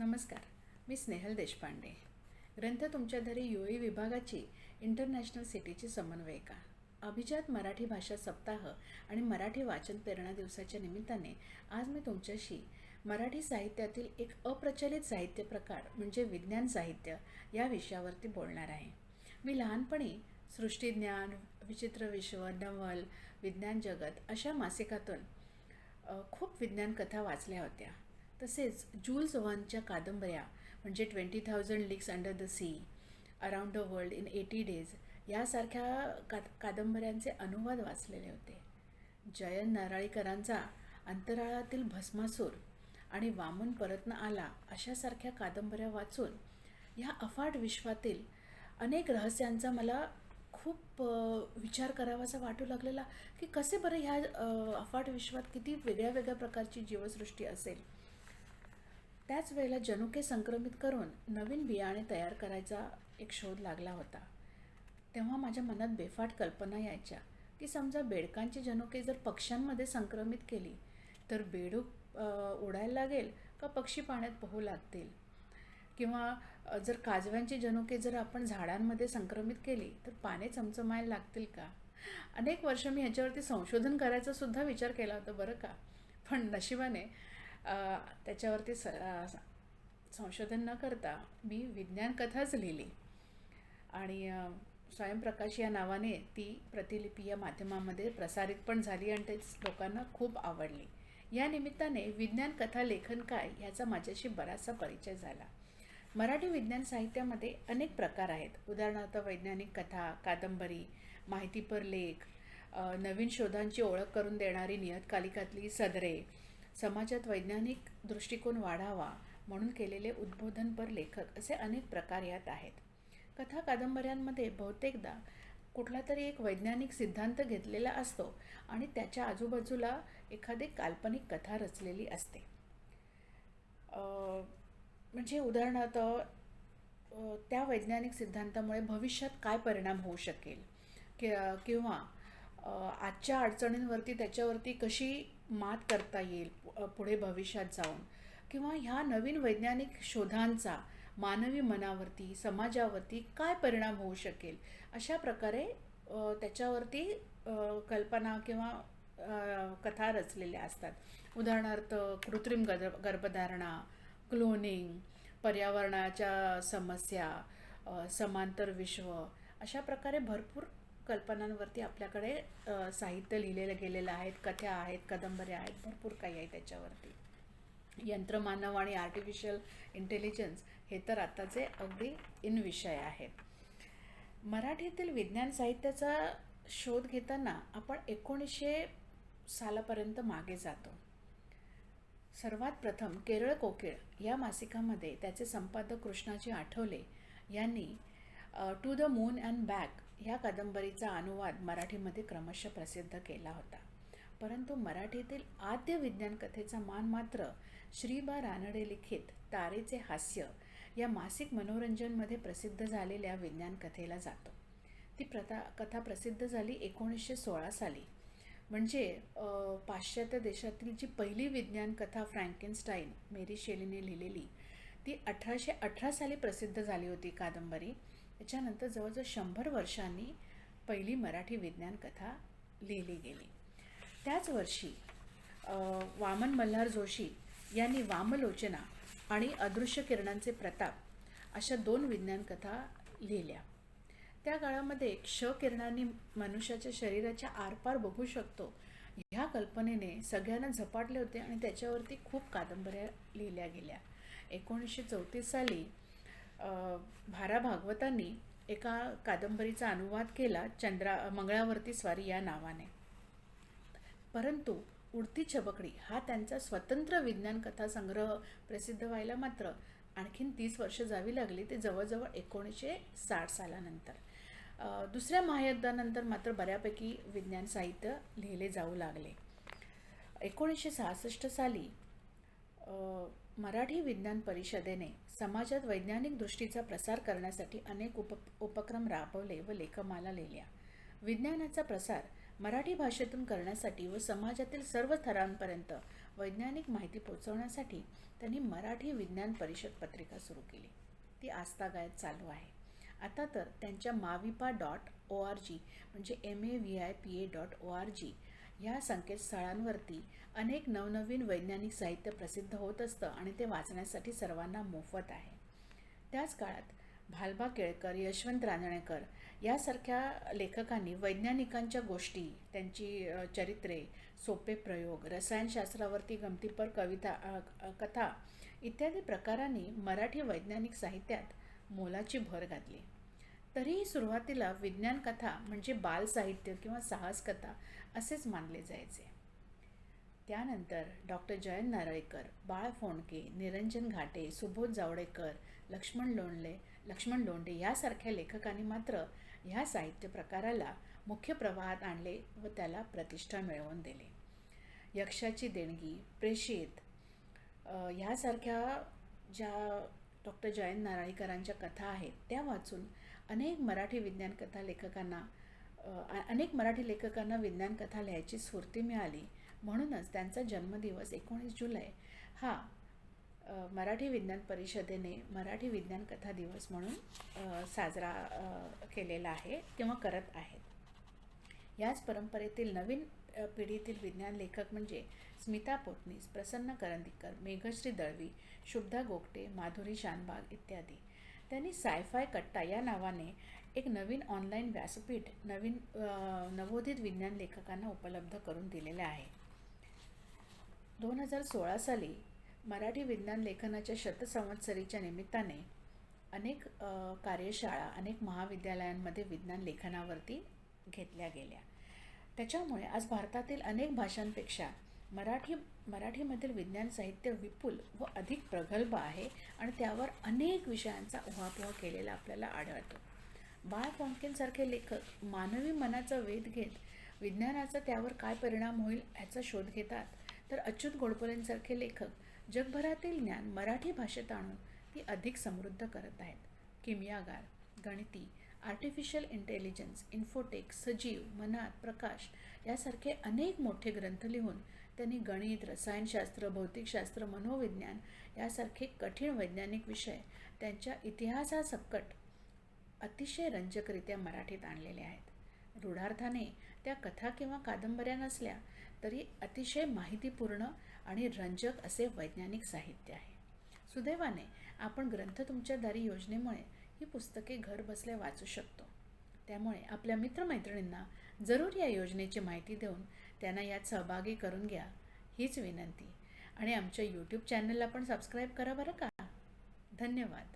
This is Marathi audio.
नमस्कार मी स्नेहल देशपांडे. ग्रंथ तुमच्या घरी यू ए विभागाची इंटरनॅशनल सिटीची समन्वयिका अभिजात मराठी भाषा सप्ताह आणि मराठी वाचन प्रेरणा दिवसाच्या निमित्ताने आज मी तुमच्याशी मराठी साहित्यातील एक अप्रचलित साहित्य प्रकार म्हणजे विज्ञान साहित्य या विषयावरती बोलणार आहे. मी लहानपणी सृष्टीज्ञान विचित्र विश्व नवल विज्ञान जगत अशा मासिकातून खूप विज्ञान कथा वाचल्या होत्या. तसेच जूल्स वनच्या कादंबऱ्या म्हणजे twenty thousand leagues under the sea around the world in eighty days यासारख्या का कादंबऱ्यांचे अनुवाद वाचलेले होते. जयन नारळीकरांचा अंतराळातील भस्मासूर आणि वामन परतन आला अशासारख्या कादंबऱ्या वाचून ह्या अफाट विश्वातील अनेक रहस्यांचा मला खूप विचार करावासा वाटू लागलेला की कसे बरं ह्या अफाट विश्वात किती वेगळ्या वेगळ्या प्रकारची जीवसृष्टी असेल. त्याच वेळेला जनुके संक्रमित करून नवीन बियाणे तयार करायचा एक शोध लागला होता. तेव्हा माझ्या मनात बेफाट कल्पना यायच्या की समजा बेडकांची जनुके जर पक्ष्यांमध्ये संक्रमित केली तर बेडूक उडायला लागेल का पक्षी पाण्यात पोहू लागतील? किंवा जर काजव्यांची जनुके जर आपण झाडांमध्ये संक्रमित केली तर पाने चमचमायला लागतील का? अनेक वर्ष मी ह्याच्यावरती संशोधन करायचा सुद्धा विचार केला होता बरं का. पण नशिबाने त्याच्यावरती स संशोधन न करता मी विज्ञान कथाच लिहिली. आणि स्वयंप्रकाश या नावाने ती प्रतिलिपी या माध्यमामध्ये प्रसारित पण झाली आणि तेच लोकांना खूप आवडली. या निमित्ताने विज्ञान कथा लेखन काय ह्याचा माझ्याशी बराचसा परिचय झाला. मराठी विज्ञान साहित्यामध्ये अनेक प्रकार आहेत. उदाहरणार्थ वैज्ञानिक कथा कादंबरी माहितीपर लेख नवीन शोधांची ओळख करून देणारी नियतकालिकातली सदरे समाजात वैज्ञानिक दृष्टिकोन वाढावा म्हणून केलेले उद्बोधनपर लेखक असे अनेक प्रकार यात आहेत. कथा कादंबऱ्यांमध्ये बहुतेकदा कुठला तरी एक वैज्ञानिक सिद्धांत घेतलेला असतो आणि त्याच्या आजूबाजूला एखादी काल्पनिक कथा रचलेली असते. म्हणजे उदाहरणार्थ त्या वैज्ञानिक सिद्धांतामुळे भविष्यात काय परिणाम होऊ शकेल? कि किंवा आजच्या अडचणींवरती त्याच्यावरती कशी मात करता येईल पु- पुढे भविष्यात जाऊन? किंवा ह्या नवीन वैज्ञानिक शोधांचा मानवी मनावरती समाजावरती काय परिणाम होऊ शकेल? अशा प्रकारे त्याच्यावरती कल्पना किंवा कथा रचलेल्या असतात. उदाहरणार्थ कृत्रिम गर्भ गर्भधारणा क्लोनिंग पर्यावरणाच्या समस्या समांतर विश्व अशा प्रकारे भरपूर कल्पनांवरती आपल्याकडे साहित्य लिहिलेलं गेलेलं आहेत कथ्या आहेत कादंबऱ्या आहेत भरपूर काही आहे त्याच्यावरती. यंत्रमानव आणि आर्टिफिशियल इंटेलिजन्स हे तर आत्ताचे अगदी इन विषय आहेत मराठीतील विज्ञान साहित्याचा शोध घेताना आपण एकोणीसशे सालापर्यंत मागे जातो. सर्वात प्रथम केरळ कोकिळ या मासिकामध्ये त्याचे संपादक कृष्णाजी आठवले यांनी to the moon and back ह्या कादंबरीचा अनुवाद मराठीमध्ये क्रमशः प्रसिद्ध केला होता. परंतु मराठीतील आद्य विज्ञान कथेचा मान मात्र श्रीबा रानडे लिखित तारेचे हास्य या मासिक मनोरंजनमध्ये प्रसिद्ध झालेल्या विज्ञान कथेला जातो. ती प्रथा कथा प्रसिद्ध झाली एकोणीसशे सोळा साली. म्हणजे पाश्चात्य देशातील जी पहिली विज्ञान कथा फ्रँकेनस्टाईन मेरी शेलीने लिहिलेली ती अठराशे अठरा साली प्रसिद्ध झाली होती कादंबरी. त्याच्यानंतर जवळजवळ शंभर वर्षांनी पहिली मराठी विज्ञान कथा लिहिली गेली. त्याच वर्षी वामन मल्हार जोशी यांनी वामलोचना आणि अदृश्य किरणांचे प्रताप अशा दोन विज्ञान कथा लिहिल्या. त्या काळामध्ये क्ष किरणांनी मनुष्याच्या शरीराच्या आरपार बघू शकतो ह्या कल्पनेने सगळ्यांना झपाटले होते आणि त्याच्यावरती खूप कादंबऱ्या लिहिल्या गेल्या. एकोणीसशे चौतीस साली भारा भागवतांनी एका कादंबरीचा अनुवाद केला चंद्रा मंगळावरती स्वारी या नावाने. परंतु उडती छबकडी हा त्यांचा स्वतंत्र विज्ञान कथा संग्रह प्रसिद्ध व्हायला मात्र आणखीन तीस वर्ष जावी लागली. ते जवळजवळ एकोणीसशे साठ सालानंतर. दुसऱ्या महायुद्धानंतर मात्र बऱ्यापैकी विज्ञान साहित्य लिहिले जाऊ लागले. एकोणीसशे सहासष्ट साली मराठी विज्ञान परिषदेने समाजात वैज्ञानिक दृष्टीचा प्रसार करण्यासाठी अनेक उप उपक्रम राबवले व लेखमाला लिहिल्या. विज्ञानाचा प्रसार मराठी भाषेतून करण्यासाठी व समाजातील सर्व थरांपर्यंत वैज्ञानिक माहिती पोहोचवण्यासाठी त्यांनी मराठी विज्ञान परिषद पत्रिका सुरू केली. ती आस्थागायत चालू आहे. आता तर त्यांच्या माविपा डॉट ओ आर जी म्हणजे M A V I P A dot O R G ह्या संकेतस्थळांवरती अनेक नवनवीन वैज्ञानिक साहित्य प्रसिद्ध होत असतं आणि ते वाचण्यासाठी सर्वांना मोफत आहे. त्याच काळात भालबा केळकर यशवंत रांजणेकर यासारख्या लेखकांनी वैज्ञानिकांच्या गोष्टी त्यांची चरित्रे सोपे प्रयोग रसायनशास्त्रावरती गमतीपर कविता कथा इत्यादी प्रकारांनी मराठी वैज्ञानिक साहित्यात मोलाची भर घातली. तरीही सुरुवातीला विज्ञान कथा म्हणजे बालसाहित्य किंवा साहस कथा असेच मानले जायचे. त्यानंतर डॉक्टर जयंत नारळीकर बाळ फोंडके निरंजन घाटे सुबोध जावडेकर लक्ष्मण लोंडले लक्ष्मण लोंडे यासारख्या लेखकांनी मात्र ह्या साहित्य प्रकाराला मुख्य प्रवाहात आणले व त्याला प्रतिष्ठा मिळवून दिली. यक्षाची देणगी प्रेषित ह्यासारख्या ज्या डॉक्टर जयंत नारळीकरांच्या कथा आहेत त्या वाचून अनेक मराठी विज्ञान कथा लेखकांना अनेक मराठी लेखकांना विज्ञान कथा लिहायची स्फूर्ती मिळाली. म्हणूनच त्यांचा जन्मदिवस एकोणीस जुलै हा मराठी विज्ञान परिषदेने मराठी विज्ञान कथा दिवस म्हणून साजरा केलेला आहे किंवा करत आहेत. याच परंपरेतील नवीन पिढीतील विज्ञान लेखक म्हणजे स्मिता पोतनीस प्रसन्न करंदीकर मेघश्री दळवी शुभदा गोगटे माधुरी शानबाग इत्यादी. त्यांनी सायफाय कट्टा या नावाने एक नवीन ऑनलाईन व्यासपीठ नवीन नवोदित विज्ञान लेखकांना उपलब्ध करून दिलेले आहे. दोन हजार सोळा साली मराठी विज्ञान लेखनाच्या शतसंवत्सरीच्या निमित्ताने अनेक कार्यशाळा अनेक महाविद्यालयांमध्ये विज्ञान लेखनावरती घेतल्या गेल्या. त्याच्यामुळे आज भारतातील अनेक भाषांपेक्षा मराठी मराठीमधील विज्ञान साहित्य विपुल व अधिक प्रगल्भ आहे आणि त्यावर अनेक विषयांचा उहापोह केलेला आपल्याला आढळतो. बाळ फॉन्केनसारखे लेखक मानवी मनाचा वेध घेत विज्ञानाचा त्यावर काय परिणाम होईल याचा शोध घेतात. तर अच्युत गोडबोलेंसारखे लेखक जगभरातील ज्ञान मराठी भाषेत आणून ती अधिक समृद्ध करत आहेत. किमयागार गणिती आर्टिफिशियल इंटेलिजन्स इन्फोटेक सजीव मनात प्रकाश यासारखे अनेक मोठे ग्रंथ लिहून त्यांनी गणित रसायनशास्त्र भौतिकशास्त्र मनोविज्ञान यासारखे कठीण वैज्ञानिक विषय त्यांच्या इतिहासासकट अतिशय रंजकरित्या मराठीत आणलेले आहेत. रूढार्थाने त्या कथा किंवा कादंबऱ्या नसल्या तरी अतिशय माहितीपूर्ण आणि रंजक असे वैज्ञानिक साहित्य आहे. सुदैवाने आपण ग्रंथ तुमच्या दारी योजनेमुळे ही पुस्तके घरबसल्या वाचू शकतो. त्यामुळे आपल्या मित्रमैत्रिणींना जरूर या योजनेची माहिती देऊन त्यांना यात सहभागी करून घ्या हीच विनंती. आणि आमच्या यूट्यूब चॅनलला पण सबस्क्राईब करा बरं का? धन्यवाद.